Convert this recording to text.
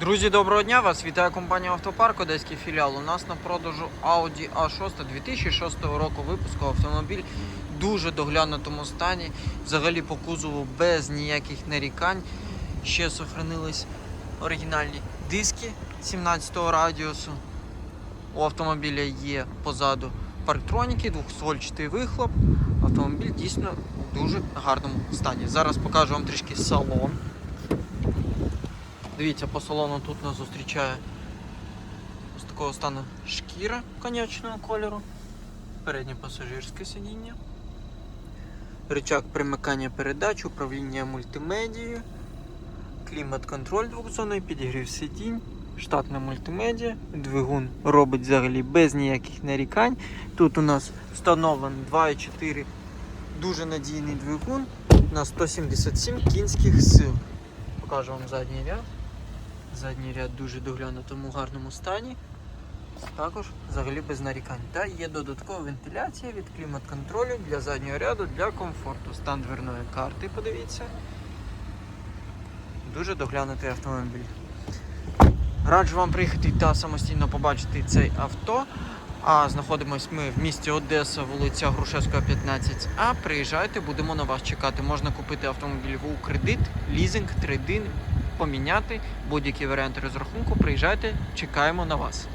Друзі, доброго дня! Вас вітає компанія Автопарк, Одеський філіал. У нас на продажу Audi A6 2006 року випуску автомобіль в дуже доглянутому стані. Взагалі по кузову без ніяких нарікань. Ще сохранились оригінальні диски 17-го радіусу. У автомобіля є позаду парктроніки, двохствольчатий вихлоп. Автомобіль дійсно в дуже гарному стані. Зараз покажу вам трішки салон. Дивіться, по салону тут нас зустрічає з такого стану шкіра конячного кольору, переднє пасажирське сидіння, рычаг примикання передач, управління мультимедією, клімат-контроль двохзонний, підігрів сидінь, штатна мультимедіа, двигун робить взагалі без ніяких нарікань. Тут у нас встановлений 2,4 дуже надійний двигун на 177 кінських сил. Покажу вам задній ряд. Задній ряд дуже доглянутому гарному стані. Також взагалі без нарікань. Та є додаткова вентиляція від клімат-контролю для заднього ряду для комфорту. Стан дверної карти, подивіться. Дуже доглянутий автомобіль. Раджу вам приїхати та самостійно побачити цей авто. А знаходимось ми в місті Одеса, вулиця Грушевська, 15А. Приїжджайте, будемо на вас чекати. Можна купити автомобіль в кредит, лізинг, трейдин, поміняти будь-який варіант розрахунку. Приїжджайте, чекаємо на вас.